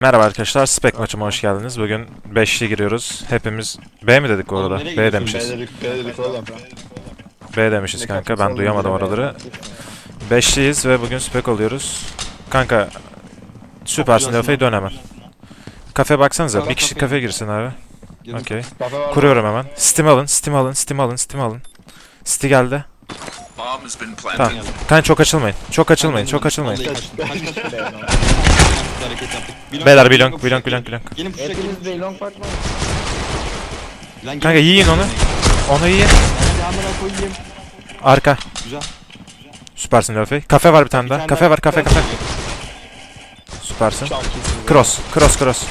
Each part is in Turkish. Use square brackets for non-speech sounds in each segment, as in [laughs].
Merhaba arkadaşlar, Spek maçıma hoş geldiniz. Bugün 5'li giriyoruz. Hepimiz B mi dedik Oğlum arada? nereye B demişiz. B'dedik, B'dedik oğlum. B demişiz kanka. Ben duyamadım oraları. 5'liyiz ve bugün Spek oluyoruz. Kanka süpersin Lafayı dön hemen. Kafe baksanıza. Bir kişi kafe. girsin abi. Okey. Kuruyorum hemen. Steam alın, Steam alın, Steam alın, Steam alın. Steam geldi. Bomb has been planted. Tamam. Kanka çok açılmayın. Çok açılmayın, çok açılmayın. Vallahi. Kaç kaç kaç. hareket yaptık. Bilong- Beyler. Gelin push'a gelin. Hepiniz de long. Lan gelin. Kanka yiyin onu. Onu yiyin. Hadi amına koyayım. Arka. Güzel. Süpersin Lafay. Kafe var bir tane Bir daha. Kafe var, kafe, kafe. Süpersin. Cross, cross, cross.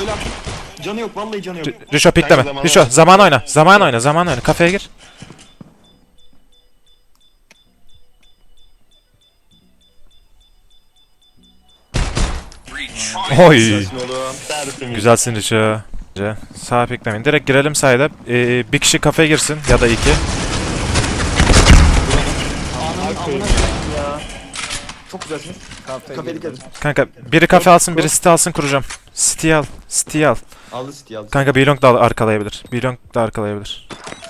Öyle. Canı yok vallahi canı yok. R- Rişo pikleme. oyna. zaman oyna. Zaman oyna. Zaman oyna. Kafeye gir. Oy. Güzelsin Rişo. C. Sağa piklemeyin. Direkt girelim sayda. Ee, bir kişi kafeye girsin ya da iki. Çok Kafeye et. Kanka biri kafe alsın, biri city alsın kuracağım. City al. City al. Aldı City aldı. Kanka Bilong da arkalayabilir. Bilong da arkalayabilir.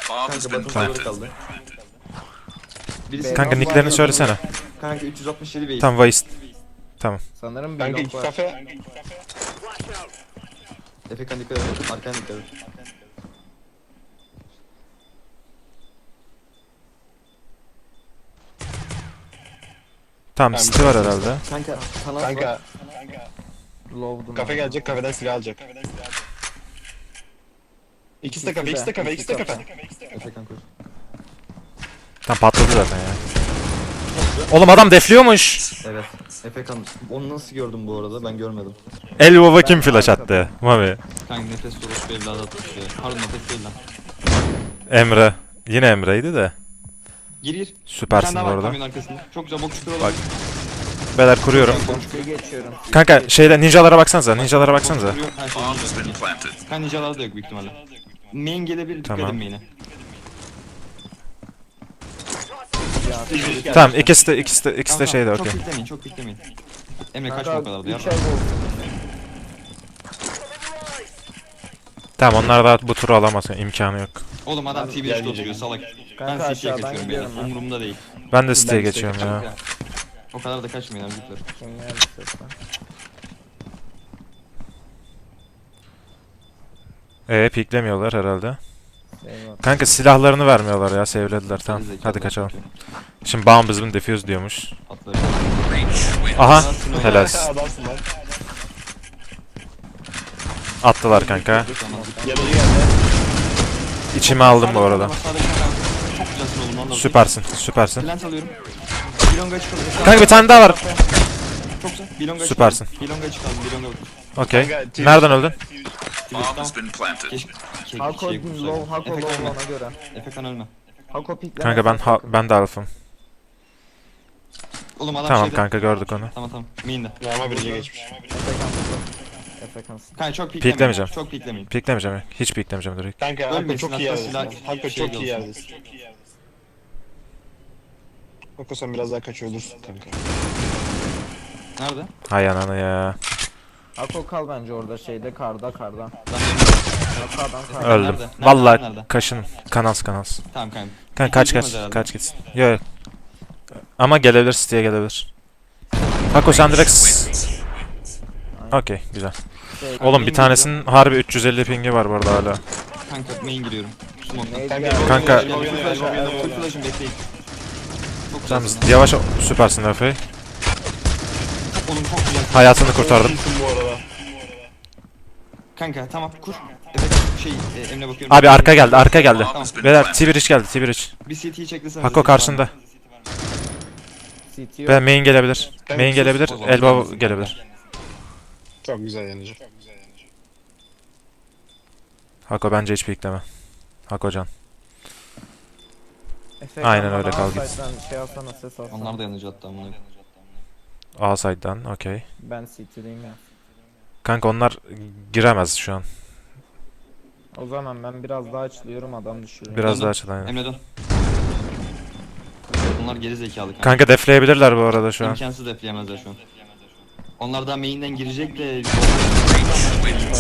Kanka bakın kaldı. Birisi Kanka nicklerini söylesene. Kanka 367 base. Tam Vice. Sanırım bir Kanka iki var. kafe. Efekan dikkat et. Arkana dikkat et. Tamam city var herhalde. Kanka kanat var. Kanka Low'dum. kafe gelecek kafeden silah alacak. İkisi de kafe, ikisi de kafe, ikisi de kafe. Efekan koş. Tam patladı zaten ya. Oğlum adam defliyormuş. Evet. Efekan. Onu nasıl gördüm bu arada? Ben görmedim. El baba kim flash attı? Mami. Kanka nefes sorusu bir evladı atmış ya. Pardon nefes değil lan. Emre. Yine Emre'ydi de. Gir gir. Süpersin bu arada. kamyonun arkasında. Çok güzel bok çıkıyor. Bak. Beyler kuruyorum. Bir geçiyorum. Kanka şeyle ninjalara baksanıza. Ninjalara baksanıza. Şey. Kanka ninjalar da yok büyük ihtimalle. Main gelebilir dikkat Tamam. edin main'e. Tamam ikisi de ikisi de ikisi de şeyde okey. Çok piklemeyin çok piklemeyin. Emre kaçma o kadar da ya. 3 ay oldu. Tamam onlar da bu turu alamaz. imkanı yok. Oğlum adam Abi, T1'de gel, oturuyor salak. Ben Kanka CT'ye kaçıyorum beyler. gidiyorum ben. Umurumda değil. Ben de siteye geçiyorum ya. O kadar da kaçmayın ses var. Ee piklemiyorlar herhalde. Kanka silahlarını vermiyorlar ya sevlediler tamam. Hadi kaçalım. Şimdi bomb been defused diyormuş. Aha helal. [laughs] Attılar kanka. İçime aldım bu arada. Süpersin süpersin. Plant alıyorum. Bilonga çıkalım. Kanka bir tane daha var. Çok güzel. Bilonga Süpersin. Bilonga çıkalım. Bilonga. Okey. Nereden öldün? Bomb has been planted. Hako şey low, Hako low ona göre. Efekan ölme. Hako pikleme. Kanka ben ha- ben de alfım. Oğlum adam Tamam şeyde. kanka gördük onu. Tamam tamam. Main'de. Normal birice geçmiş. Efekan. Kanka çok piklemeyin. Piklemeyeceğim. Çok piklemeyin. Piklemeyeceğim. Hiç piklemeyeceğim direkt. Kanka Ölmesin, çok iyi hatta yerdesin. silah- Hakkı şey çok iyi olsun. yerdesin. Hakkı sen biraz daha kaç ölürsün kanka. Nerede? Hay ananı ya. Hako kal bence orada şeyde karda karda. Hako'dan karda. Öldüm. Nerede? Nerede? Vallahi Nerede? kaşın. Kanals kanals. Tamam kanka. Kanka kaç kaç. herhalde. Kaç gitsin. Yok yok. Ama gelebilir City'ye gelebilir. Hako sen direkt... s- Okey güzel. Şey, Oğlum bir tanesinin harbi 350 pingi var bu arada hala. Kanka main giriyorum. Neydi Kanka, ya? Kanka- güzelsin lan. yavaş süpersin Rafay. Oğlum çok güzel. Hayatını kurtardım. Bu arada. Kanka tamam kur. Evet şey e, Emre bakıyorum. Abi arka geldi arka geldi. Been Beyler planted. T1 geldi T1 iç. Bir CT'yi çeklesene. Hako karşında. CT yok. Ve main gelebilir. Ben Main sus, gelebilir. o zaman. Elbow gelebilir. Çok güzel yanıcı. Hako bence hiç pikleme. Hako can. Efekan Aynen öyle, kal git. Şey alsana ses alsana. Onlar da yanıcı hatta amına. A side'dan okey. Ben CT'deyim ya. Kanka onlar giremez şu an. O zaman ben biraz daha açılıyorum adam düşürüyor. Biraz daha açıl aynen. Emre dön. Bunlar geri zekalı kanka. Kanka defleyebilirler bu arada şu an. İmkansız defleyemezler şu an. Onlar da main'den girecek de.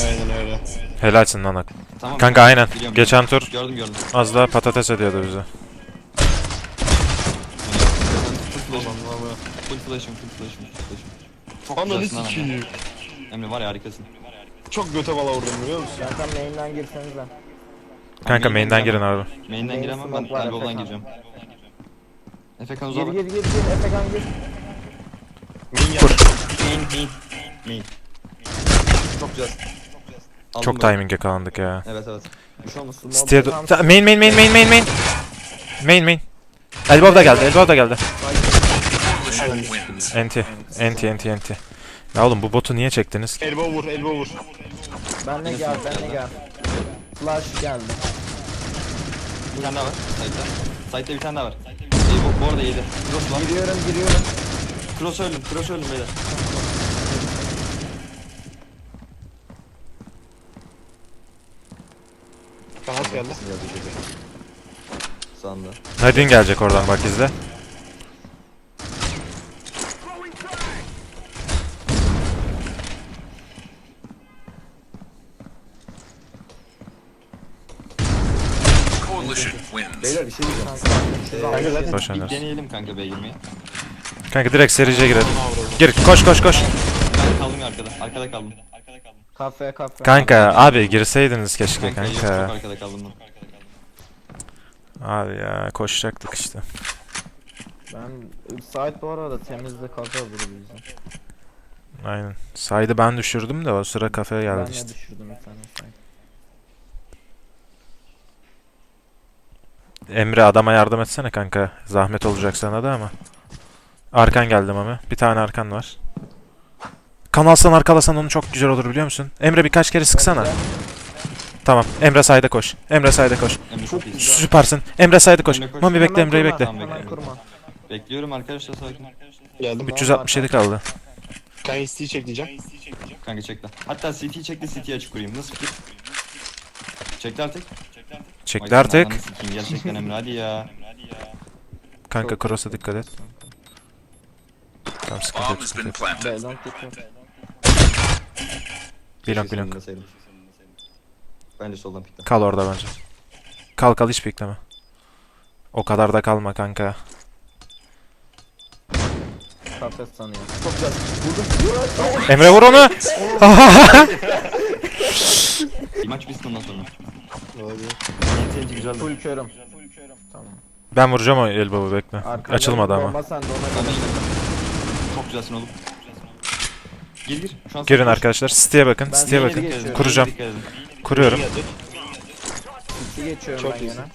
Aynen öyle. Helalsin lan ak- tamam. Kanka aynen. Biliyorum. Geçen tur Gördüm gördüm. az daha patates ediyordu bize. Full flash'ım. Full flash'ım, full flash'ım, full flash'ım. Çok Ananı güzelsin lan Emre. sikiyim. Emre var ya harikasın. Çok göte bala vurdum biliyor musun? Kanka main'den girsenize. Kanka main'den girin abi. Main'den Main giremem ben smoke var, elbow'dan Efekan. gireceğim. Efekan Gir uzağa bak. gir gir gir Efekan gir. Min gel. Main, main, main. Çok güzel. Aldım Çok böyle. timing'e kaldık ya. Evet evet. Bir şey olmasın. Ta- main main main main main main. Main main. Elbow da geldi, elbow da geldi. Wins. Enti, enti, enti, enti. Ya oğlum bu botu niye çektiniz ki? Elbow vur, elbow vur. Ben de gel ben de gel. Flash geldi. Bir tane daha var. Side'da. Side'da bir tane daha var. İyi bu, bu arada yedi. Cross var. Giriyorum giriyorum. Cross öldüm. Cross öldüm beyler. Kanat geldi. Sağında. Nadine gelecek oradan bak izle. Coalition wins. Beyler bir şey diyeceğim. Kanka zaten Boş Bir oynar. deneyelim kanka B girmeyi. Kanka direkt serice girelim. Gir, koş koş koş. Ben kaldım ya arkada. Arkada kaldım. Kafe kafe. Kanka abi girseydiniz keşke Kanka, yok, çok kanka. arkada kaldım ben. Abi ya koşacaktık işte. Ben site bu arada temizde kafe vurdu bizi. Aynen. Saydı ben düşürdüm de o sıra kafeye Ben geldi de işte. düşürdüm bir tane site. Emre adama yardım etsene kanka. Zahmet olacak sana da ama. Arkan geldi Mami. Bir tane arkan var. Kanalsan arkalasan onu çok güzel olur biliyor musun? Emre birkaç kere sıksana. Tamam. Emre sayda koş. Emre sayda koş. Emre çok iyi. Süpersin. Emre sayda koş. Emre koş. Mami bekle Emre'yi bekle. Tamam, Hemen bekle. kurma. Bekliyorum arkadaşlar sakin. geldim. 367 kaldı. Kanka isteği çekeceğim. Kanka çekti. Hatta CT çekti CT'yi açık kurayım. Nasıl fikir? Çekti artık. Çekti artık. Gerçekten Emre hadi ya. Kanka cross'a dikkat et. Tamam sıkıntı yok. sıkıntı yok. B'den. Bilok bilok. Bilmiyorum. Bence soldan pikle. Kal orada bence. Kal kal hiç bekleme. O kadar da kalma kanka. Kafe sanıyor. Emre vur onu. [laughs] [laughs] Bir maç bitsin ondan sonra. TNT güzel. Full körüm. Tamam. Ben vuracağım o elbow'u bekle. Arkada Açılmadı ama. Bomba sende ona göre. Çok güzelsin oğlum. Gir gir. Şu an Girin arkadaşlar. City'ye bakın. Ben City'ye bakın. geçiyorum. Kuracağım. Edin. Kuruyorum. İki geçiyorum Çok ben iyisin. yine.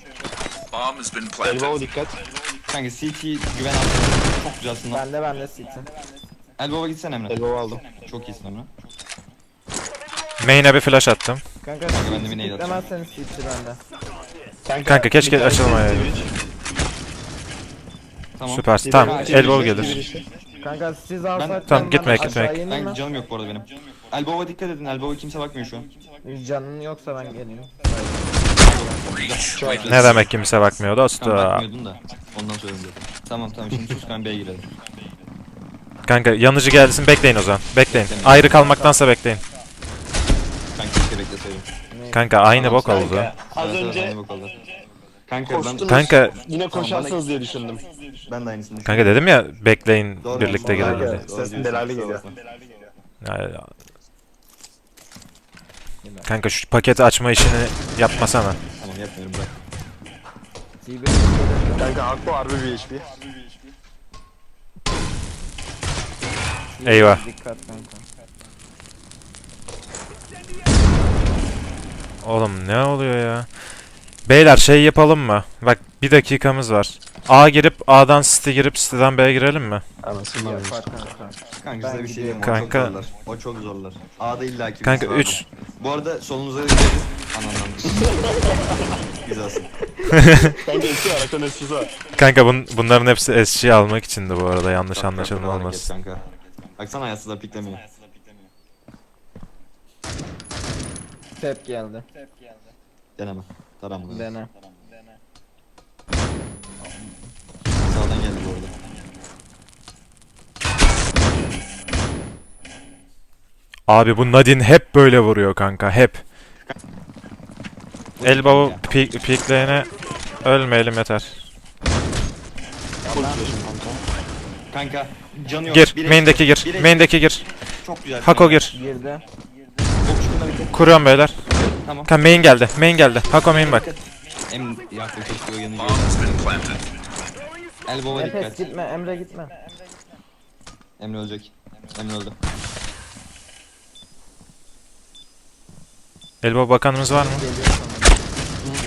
Bomb has been planted. Elbow dikkat. Kanka CT güven al. Çok güzelsin lan. Bende bende city. Elbow'a gitsen Emre. Elbow aldım. Çok iyisin Emre. Main'e bir flash attım. Kanka Kanka ben de bir nade atacağım. Demezseniz city bende. Kanka keşke açılmayaydı. Tamam. Süpersin. Bir Tamam. tane Elbow gelir. Kanka siz alsaydınız Tamam, gitme, gitme. Ben canım yok bu arada benim. Elbow'a dikkat edin. Elbow'a kimse bakmıyor şu an. Canın yoksa ben wins. Ne demek kimse bakmıyor Tam dostu. bakmıyordun da. Ondan söyledim zaten. Tamam tamam şimdi sus ben B'ye girelim. Kanka yanıcı gelsin bekleyin o zaman. Bekleyin. Ayrı kalmaktansa bekleyin. Bekleseydim. Kanka aynı bok oldu. Az Evet, evet, önce aynı bok oldu. Kanka ben, koştunuz. Kanka Yine koşarsınız diye düşündüm. ben de aynısını kanka dedim ya bekleyin Doğru, birlikte doğru, girelim doğru, diye. Sesin kusura geliyor. bakma. Ya- Kanka şu paketi açma işini yapmasana. Tamam yapmıyorum bırak. Kanka Akko harbi bir HP. Eyvah. Dikkat kanka. Oğlum ne oluyor ya? Beyler şey yapalım mı? Bak bir dakikamız var. A girip A'dan City girip City'den B'ye girelim mi? Anasını Yapar kanka. Kanka size bir şey diyeyim mi? O Kanka- çok zorlar. O çok zorlar. A'da illa ki Kanka birisi vardır. 3 Bu arada solunuza gideriz. Anandan. Güzelsin. [laughs] Kanka eski var. Akko'nun eskisi var. Kanka bun, bunların hepsi SG almak içindi bu arada yanlış anlaşılma bak, hareket olmasın. Kanka. Baksana hayatsızlar piklemiyor. Tep geldi. Deneme. Taram bunu. Dene. Sağdan geldi bu arada. Abi bu Nadine hep böyle vuruyor kanka hep. Elbow peek, peekleyene ölmeyelim yeter. Kanka. Kanka canı yok. Gir, Biri- main'deki gir, biri- main'deki gir. Çok güzel. Hako gir. Girdi. Kuruyorum beyler. Tamam. Kanka main geldi, main geldi. Hako main bak. Em yaktı keşke o yanı Bomb has been planted. Elbow'a Nefes dikkat. gitme Emre gitme. Emre ölecek. Emre öldü. Elbow bakanımız var mı?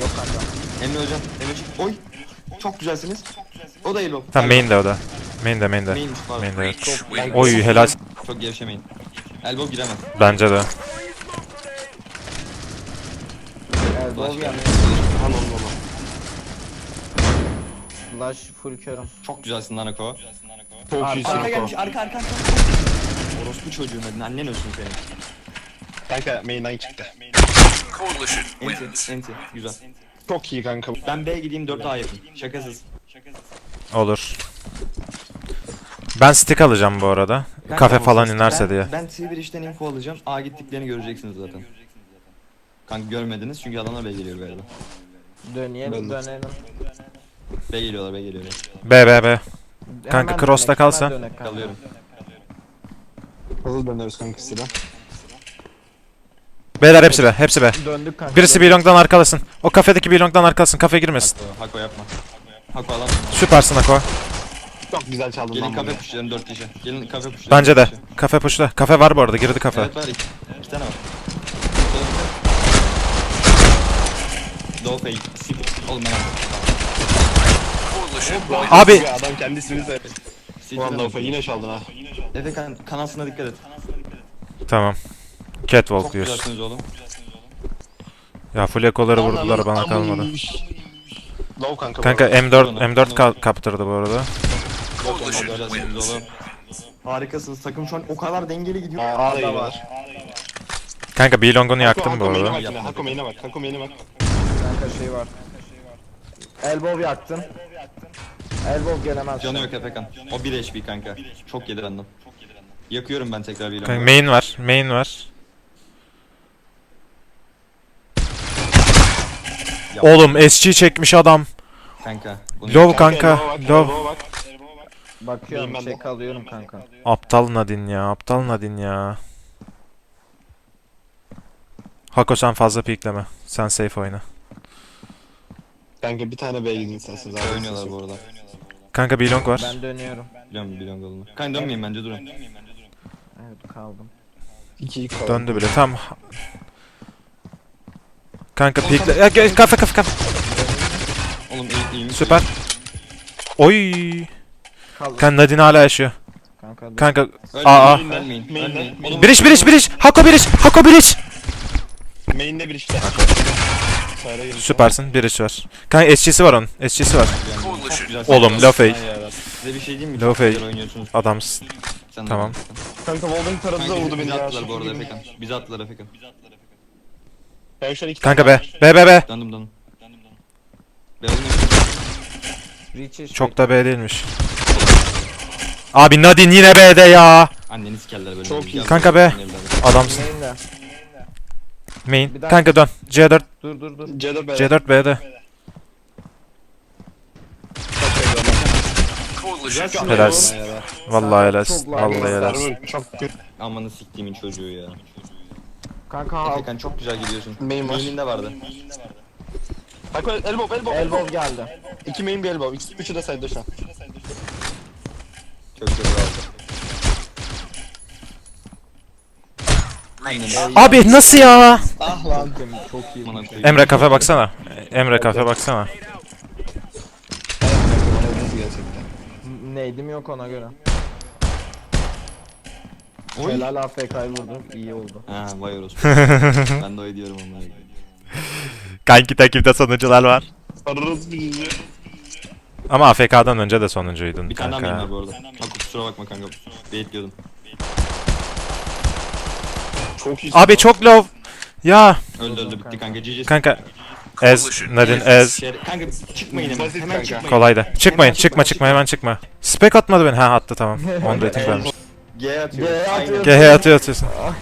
Yok kanka. Emre hocam. Emre çık. Oy. Çok güzelsiniz. O da Elbow. Tamam main de o da. Main de main de. Main'miş pardon. Main de. Oy helal. Çok gevşemeyin. Elbow giremez. Bence de. Flash. Han onu. Flash full körüm. Çok güzelsin lan. Çok Arka iyisin Arka gelmiş arka arka arka. Orospu çocuğun adını annen ölsün senin. Kanka main'den çıktı. Coalition Enti, wins. enti. Güzel. Çok iyi kanka. Ben B gideyim 4 A yapayım. Şakasız. Olur. Ben stick alacağım bu arada. Ben Kafe falan olsun. inerse ben, diye. Ben T1 info alacağım. A gittiklerini göreceksiniz zaten. Kanka görmediniz çünkü adamlar B geliyor galiba. Döneyelim Ben de. dönelim. B geliyorlar B geliyorlar. B B B. Kanka, Hemen cross'ta dönek, kalsa. hemen dönek kanka. Kalıyorum. Hızlı döneriz kanka size. B'ler hepsi B. Hepsi B. Döndük kanka. Birisi Bilong'dan arkalasın. O kafedeki Bilong'dan arkalasın. Kafe girmesin. Hako, Hako yapma. Hako alan. Süpersin Ako. Çok güzel çaldın Gelin lan kafe bunu. puşlayalım 4 kişi. Gelin kafe puşlayalım. Bence de. dört kişi. Kafe pushla. Kafe var bu arada. Girdi kafe. Evet var iki. İki tane var. Low fake. Sip. Oğlum ben. Abi- ya, Adam kendisini söyledi. Vallahi aldım. Ufa yine çaldın ha. Efe kan kanalsına dikkat et. Tamam. Catwalk Çok diyorsun. güzelsiniz oğlum. Ya full ekoları vurdular bana kalmadı. Low kanka. Kanka bu arada. M4 M4 ka- kaptırdı bu arada. Harikasınız. Takım şu an o kadar dengeli gidiyor. Aa, var. Kanka Bilong'unu yaktım bu arada. Hako main'e bak. Hako main'e bak. Şey var. Elbow yaktım. Elbow gelemez. Canı yok Efekan. O 1 HP kanka. Çok yedi benden. Yakıyorum ben tekrar bir Kanka main var. Main var. Ya. Oğlum SG çekmiş adam. Kanka. bunu- Low kanka. bak. Bakıyorum Neyim ben de? çek alıyorum kanka. Aptal Nadine ya. Aptal Nadine ya. Hako sen fazla pikleme. Sen safe oyna. Kanka bir tane gidin isterseniz. abi. Oynuyorlar bu arada. Kanka Bilong var. Ben dönüyorum. Biliyorum biliyorum golünü. Kanka dönmeyin bence durun. Evet kaldım. İki ilk Döndü bile. Tam. Kanka pikle. Ya, gel, kafe kafe kafe. Oğlum iyi. Süper. Oy. Kaldım. Kanka Nadine hala yaşıyor. Kanka. Kanka Aa. Ölmeyin. Main'den, Ölmeyin. main'den. Oğlum, biriş biriş biriş. Hako biriş. Hako biriş. Main'de bir işte. Sayra. Süpersin. Biriş var. Kanka SG'si var onun. SG'si var. çok güzel. Oğlum fake. Size bir şey diyeyim mi? Çok güzel oynuyorsunuz. Adamsın. Sen de Tamam. Efekan. Kanka Volden taradı da Kanka vurdu beni bizi ya. attılar bu arada Efekan. Bizi attılar Efekan. Ben şu an iki Kanka be. Be be be. Döndüm döndüm. Be oğlum Reach is Çok da B değilmiş. Abi Nadine yine B'de ya. Anneni sikerler böyle. Çok iyi. Kanka be. Adamsın. main'de. Main. Bir Kanka dön. C4. Dur dur dur. C4 B'de. C4 B'de. Helalsin. Vallahi helal. Çok Vallahi lanet. helal. Server çok kötü. Amanı siktiğimin çocuğu ya. Kanka halk. Efekan çok güzel gidiyorsun. Main var. Main'inde vardı. Hako elbow elbow elbow. Geldi. İki main bir elbow. İkisi üçü de side'de şu an. Çok güzel. Anneni. Abi nasıl ya? Lan. Çok iyi. Koyayım. Emre kafe baksana. Emre kafe baksana. Neydim yok ona göre. Oy. Helal AFK'yı vurdum. iyi oldu. Ha vay orospu. [laughs] ben de öyle diyorum amına. Kanki takipte sonuncular var. Ararız bir yüzü. Ama AFK'dan önce de sonuncuydun Bir tane daha kanka. bu arada. Hakkı kusura bakma kanka. Bekliyordum. Çok iyi. Abi çok low. Ya Öldü öldü bitti kanka. GG. kanka Ez Nadin Ez Kanka çıkmayın hemen. Hemen kanka. çıkmayın. kolayda. Çıkmayın çıkma çıkma hemen çıkma. Spek atmadı beni. Ha attı tamam. [laughs] 10 rating vermiş. G atıyoruz. G atıyor atıyorsun. Ah.